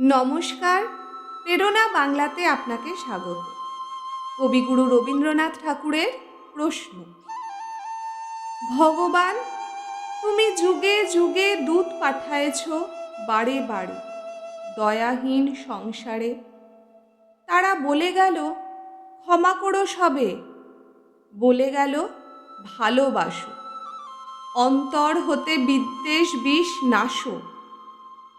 নমস্কার, প্রেরণা বাংলাতে আপনাকে স্বাগত। কবিগুরু রবীন্দ্রনাথ ঠাকুরের প্রশ্ন। ভগবান, তুমি যুগে যুগে দূত পাঠায়েছ বারে বারে, দয়াহীন সংসারে। তারা বলে গেল, ক্ষমা করো সবে। বলে গেল, ভালোবাসো। অন্তর হতে বিদ্বেষ বিষ নাশো।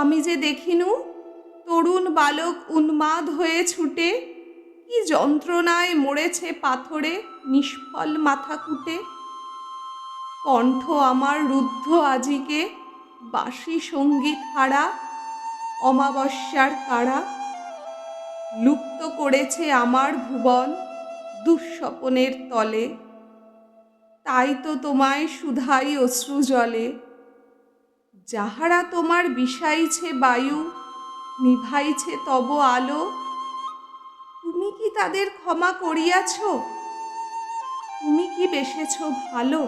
আমি যে দেখিনু, তরুণ বালক উন্মাদ হয়ে ছুটে, কি যন্ত্রণায় মরেছে পাথরে নিষ্ফল মাথা কুটে কণ্ঠ আমার রুদ্ধ আজিকে বাসি সংগীত হারা, অমাবস্যার কারা লুপ্ত করেছে আমার ভুবন দুঃস্বপনের তলে। তাই তো তোমায় সুধাই অশ্রু জলে যাহারা তোমার বিষাইছে বায়ু, নিভাইছে তব আলো, তুমি কি তাদের ক্ষমা করিয়াছ? তুমি কি বেসেছ ভালো?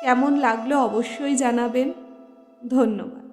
কেমন লাগল অবশ্যই জানাবেন। ধন্যবাদ।